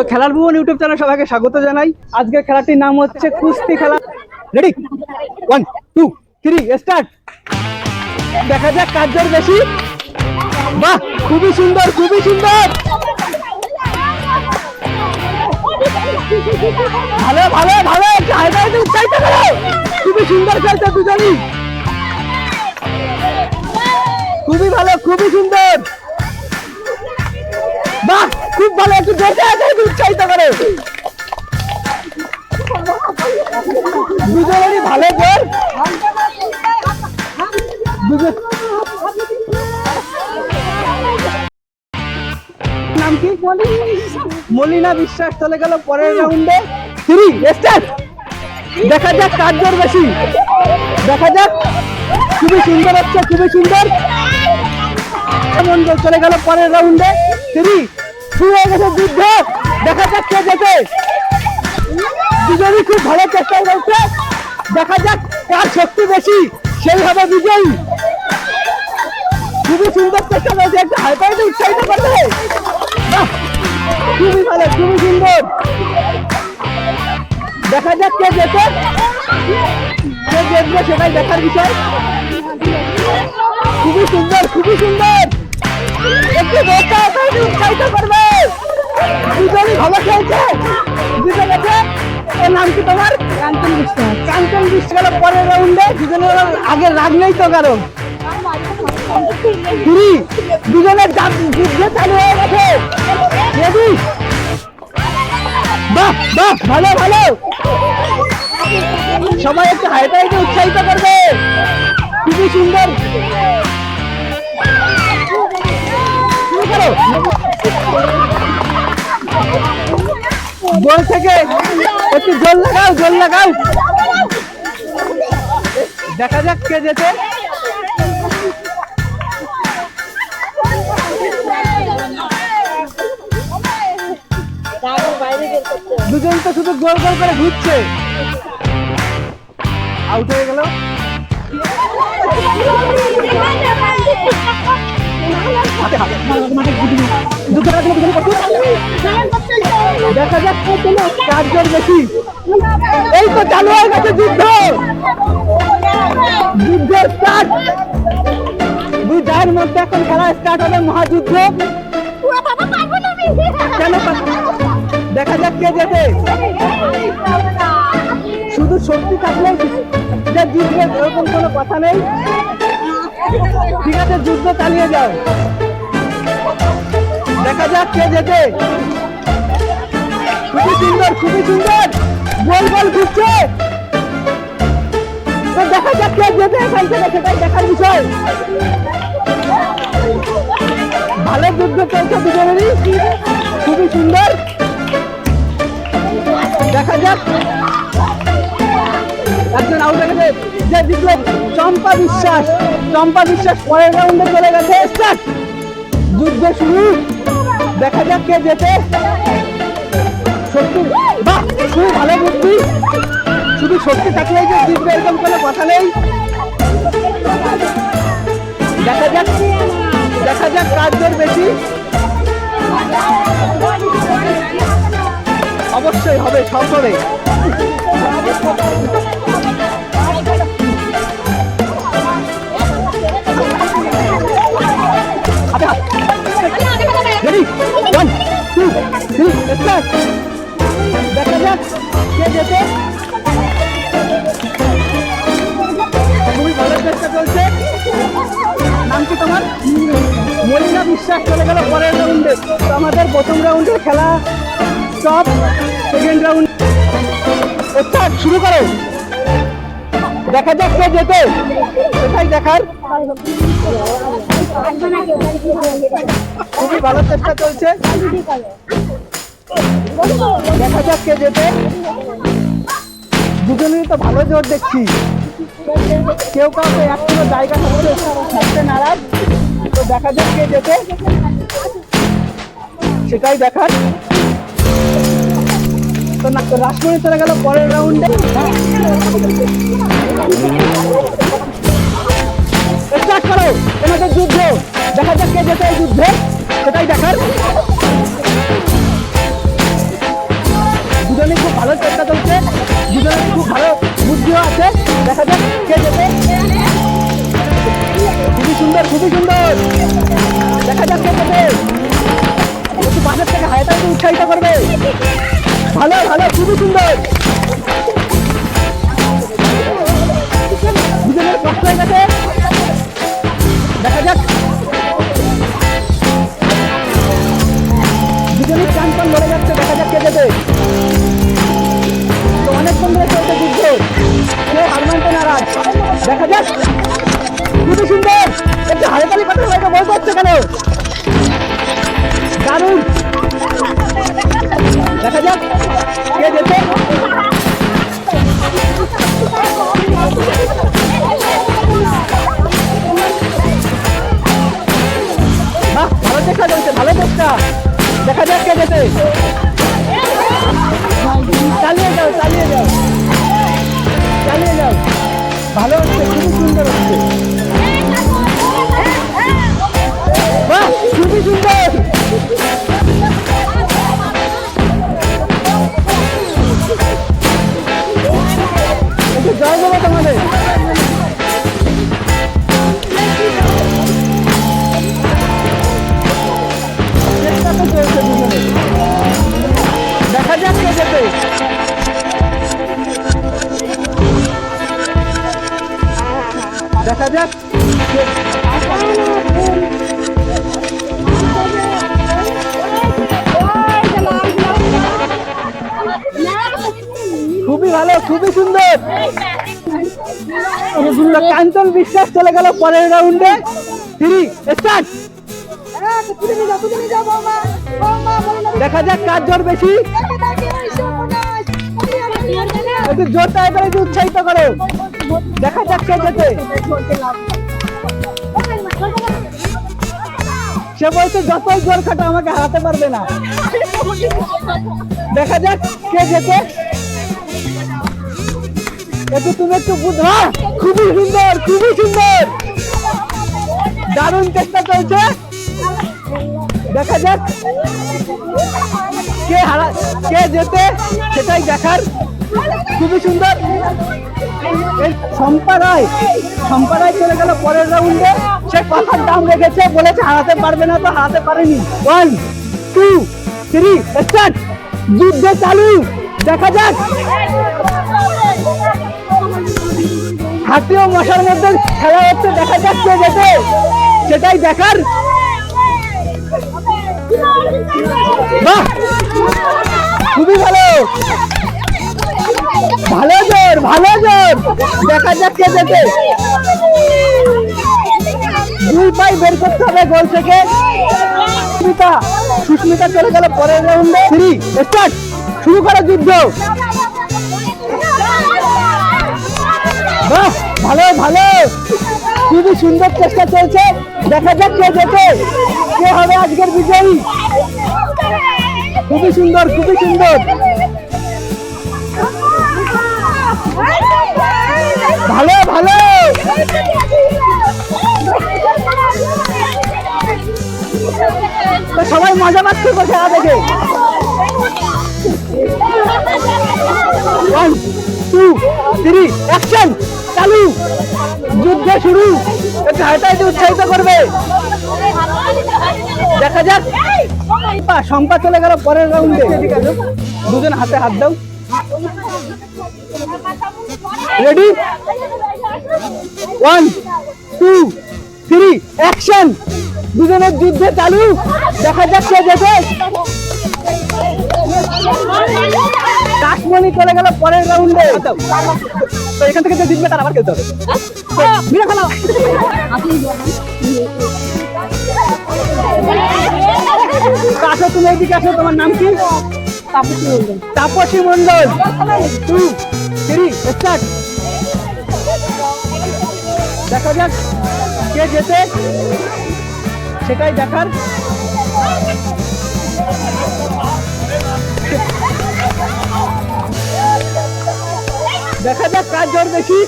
তো খেলার ভুবন YouTube channel সবাইকে স্বাগত জানাই। আজকের খেলাটির নাম হচ্ছে কুস্তি খেলা। Ready one two three start দেখা যাক কার জোর বেশি। বাহ, খুবই সুন্দর খুবই সুন্দর! ভালো ভালো ভালো! একটু উৎসাহিত করো খুবই সুন্দর খেলছে দুজনই। খুবই ভালো, খুবই সুন্দর! বাহ! খুব ভালো একটু জোরে আছে উৎসাহিত করে। দুজনেরই ভালো কি? মলিনা বিশ্বাস চলে গেল পরের রাউন্ডে থ্রি, স্টার্ট। দেখা যাক কার জোর বেশি। দেখা যাক। খুবই সুন্দর হচ্ছে, খুবই সুন্দর। চলে গেল পরের রাউন্ডে থ্রি শুরু হয়ে গেছে যুদ্ধ। দেখা যাক কে যেতে দুজনই খুব ভালো চেষ্টা করছে। দেখা যাক কার শক্তি বেশি সেই হবে বিজয়ী। খুবই সুন্দর চেষ্টা করছে একটা হাইপাইতে উৎসাহিত বাহ, খুবই ভালো খুবই সুন্দর। দেখা যাক কে যেতে কে জিতবে সেটাই দেখার বিষয়। খুবই সুন্দর খুবই সুন্দর। একটু উৎসাহিত করবে। দুজনই ভালো খেলছে জিতে গেছে এর নাম কি তোমার? কাঞ্চন বিশ্বাস কাঞ্চন বিশ্বাস পরের রাউন্ডে দুজনের আগে রাগ নেই তো কারণ কুড়ি। দুজনের দাঁত যুদ্ধে চালু হয়ে গেছে। বাহ বাহ ভালো ভালো। সবাই একটু হাইটাইকে উৎসাহিত করবে। খুবই সুন্দর। করো গোল থেকে। একটু জল লাগাও জল লাগাও। দেখা যাক কে যেতে দুজন তো শুধু গোল গোল করে ঘুরছে। আউট হয়ে গেল। হাতে হাতে দুটো কাজ করতে দেখা যাক চারজন বেশি এই তো চালু হয়ে গেছে যুদ্ধ যুদ্ধ স্টার্ট দুই জায়ের মধ্যে এখন খেলা স্টার্ট হবে মহাযুদ্ধ দেখা যাক কে যেতে শুধু শক্তি থাকলে যে জিতবে এরকম কোনো কথা নেই ঠিক আছে যুদ্ধ চালিয়ে যাও দেখা যাক কে যেতে খুবই সুন্দর খুবই সুন্দর। গোল গোল ঘুরছে। দেখা যাক কে যেতে এখান থেকে, সেটাই দেখার বিষয়। ভালো যুদ্ধ চলছে দুজনেরই। খুবই সুন্দর। দেখা যাক। একজন আউট হয়ে গেছে। যে জিতলো চম্পা বিশ্বাস। চম্পা বিশ্বাস পরের রাউন্ডে চলে গেছে। স্টার্ট! যুদ্ধ শুরু। দেখা যাক কে যেতে সত্যি। বাহ খুব ভালো বুদ্ধি। শুধু সত্যি থাকলেই যে জিতবে এরকম কোনো কথা নেই। দেখা যাক। দেখা যাক কার জোর বেশি। অবশ্যই হবে সব হবে ready one, two, three, start. দেখা যাক কে চেষ্টা চলছে। নাম কি তোমার? বিশ্বাস পরের তো আমাদের প্রথম রাউন্ডের খেলা স্টপ সেকেন্ড রাউন্ড শুরু করো। দেখা যাক কে যেতে সেটাই দেখার? খুবই ভালো চেষ্টা চলছে। দেখা যাক কে যেতে দুজনেরই তো ভালো জোর দেখছি। কেউ কাউকে এক কোনো জায়গা থাকতে নারাজ। তো দেখা যাক কে যেতে সেটাই দেখার। তো না রাসমণি চলে গেল পরের রাউন্ডে যুদ্ধে? সেটাই দেখার। দুজনে খুব ভালো চেষ্টা চলছে। দুজনে খুব ভালো বুদ্ধিও আছে। দেখা যাক কে যেতে খুবই সুন্দর খুবই সুন্দর। দেখা যাক কে যেতে একটু পাশের থেকে হায়াটা হায়াতাকে উৎসাহিত করবে। ভালো ভালো, খুবই সুন্দর। দুজনের কষ্ট হয়ে গেছে দেখা যাক লড়ে যাচ্ছে, দেখা যাক কে তো অনেকক্ষণ ধরে চলছে যুদ্ধ। কেউ নারাজ। দেখা যাক। খুবই সুন্দর। একটু হাড়তালি পাঠার বাইরে বলতে হচ্ছে যাক। খুবই ভালো, খুবই সুন্দর। কাঞ্চন বিশ্বাস চলে গেল পরের রাউন্ডে থ্রি স্টার্ট দেখা যাক কার জোর বেশি। জোরটা এবারে উৎসাহিত করো। দেখা যাক যেতে সে বলছে, যতই জোর খাটো, আমাকে হারাতে পারবে না। দেখা যাক কে যেতে একটু তুমি একটু বুঝবা খুবই সুন্দর খুবই সুন্দর। দারুণ চেষ্টা চলছে। দেখা যাক কে হারা কে যেতে সেটাই দেখার। খুবই সুন্দর। শম্পা রায় শম্পা রায় চলে গেল পরের রাউন্ডে সে কথার দাম রেখেছে, বলেছে হারাতে পারবে না তো হারাতে পারেনি। ওয়ান টু থ্রি স্টার্ট যুদ্ধ চালু। দেখা যাক। হাতি ও মশার মধ্যে খেলা হচ্ছে, দেখা যাক কে যেতে সেটাই দেখার। বাহ! খুবই ভালো। ভালো জোর ভালো জোর। দেখা যাক কে যেতে দুই পাই বের করতে হবে গোল থেকে। সুস্মিতা সুস্মিতা চলে গেল পরের রাউন্ডে থ্রি স্টার্ট শুরু করো যুদ্ধ। বাহ, ভালো ভালো। খুবই সুন্দর চেষ্টা চলছে। দেখা যাক কে যেতে কে হবে আজকের বিজয়ী? খুবই সুন্দর খুবই সুন্দর। ভালো। সবাই মজা পাচ্ছে আ দেখে ওয়ান টু থ্রি অ্যাকশন চালু। যুদ্ধ শুরু। একটু হাতাইতে উৎসাহিত করবে। দেখা যাক। শম্পা চলে গেল পরের রাউন্ডে দুজন হাতে হাত দাও। Ready one two three action দুজনের যুদ্ধে চালু। দেখা যাচ্ছে যেতে কাশমণি চলে গেল পরের রাউন্ডে তো এখান থেকে যে জিতবে তার আবার খেলতে হবে। আসো তুমি এইদিকে আসো, তোমার নাম কি? Tapasi Mondal two three start দেখা যাক কে যেতে সেটাই দেখার। দেখা যাক কার জোর বেশি।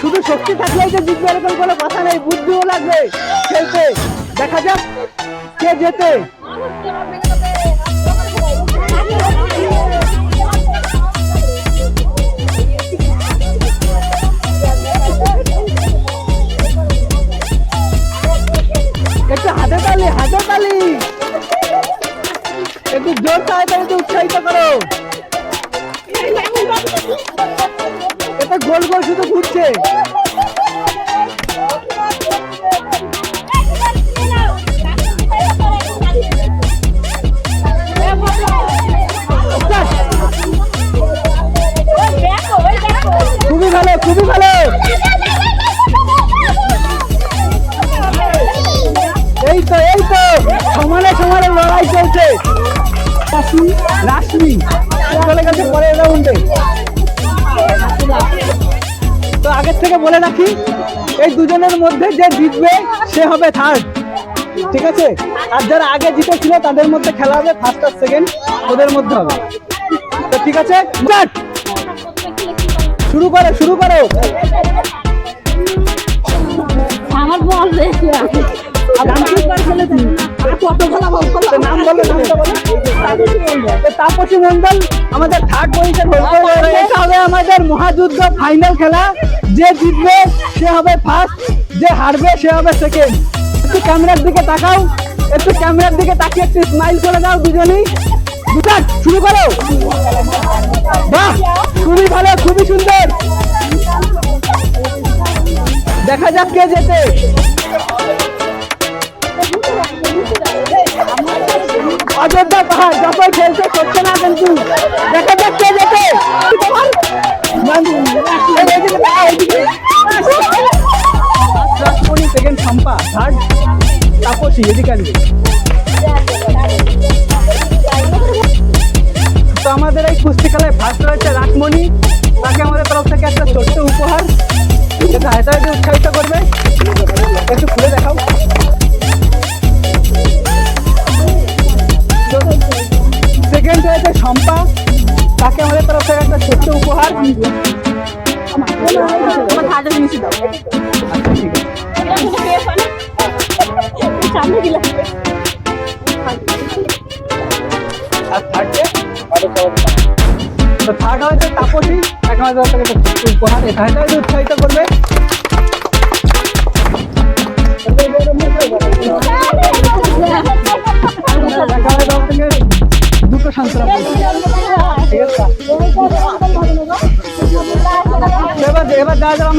শুধু শক্তি থাকলেই যে জিতবে এরকম কোনো কথা নেই, বুদ্ধিও লাগবে খেলতে। দেখা যাক কে যেতে এই দুজনের মধ্যে যে জিতবে সে হবে থার্ড ঠিক আছে? আর যারা আগে জিতেছিল তাদের মধ্যে খেলা হবে ফার্স্ট আর সেকেন্ড ওদের মধ্যে হবে। তো ঠিক আছে! শুরু করো শুরু করো। আমার বল দেখি নাম তাপসী মন্ডল আমাদের থার্ড পজিশন এটা হবে আমাদের মহাযুদ্ধ ফাইনাল খেলা। যে জিতবে, সে হবে ফার্স্ট যে হারবে, সে হবে সেকেন্ড একটু ক্যামেরার দিকে তাকাও, একটু ক্যামেরার দিকে তাকিয়ে একটু স্মাইল করে দাও দুজনেই। দুটাক শুরু করো। বাহ, খুবই ভালো, খুবই সুন্দর। দেখা যাক কে যেতে অযোধ্যা পাহাড় যতই খেলতে করছে না কিন্তু দেখা যাক কে যেতে তোমার সেকেন্ড সম্পা থার্ড তাপসী এদিকে তো আমাদের এই কুস্তি খেলায় ফার্স্ট রয়েছে রাসমণি। তাকে আমাদের তরফ থেকে একটা ছোট্ট উপহার। এটা উৎসাহিত করবে। একটু খুলে আর থার্ডে তো থার্ড হয়েছে তাপসী তরফ থেকে একটা উপহার, এটা উৎসাহিত করবে। দুটো সান্ত্বনা ঠিক আছে এবার এবার যারা যারা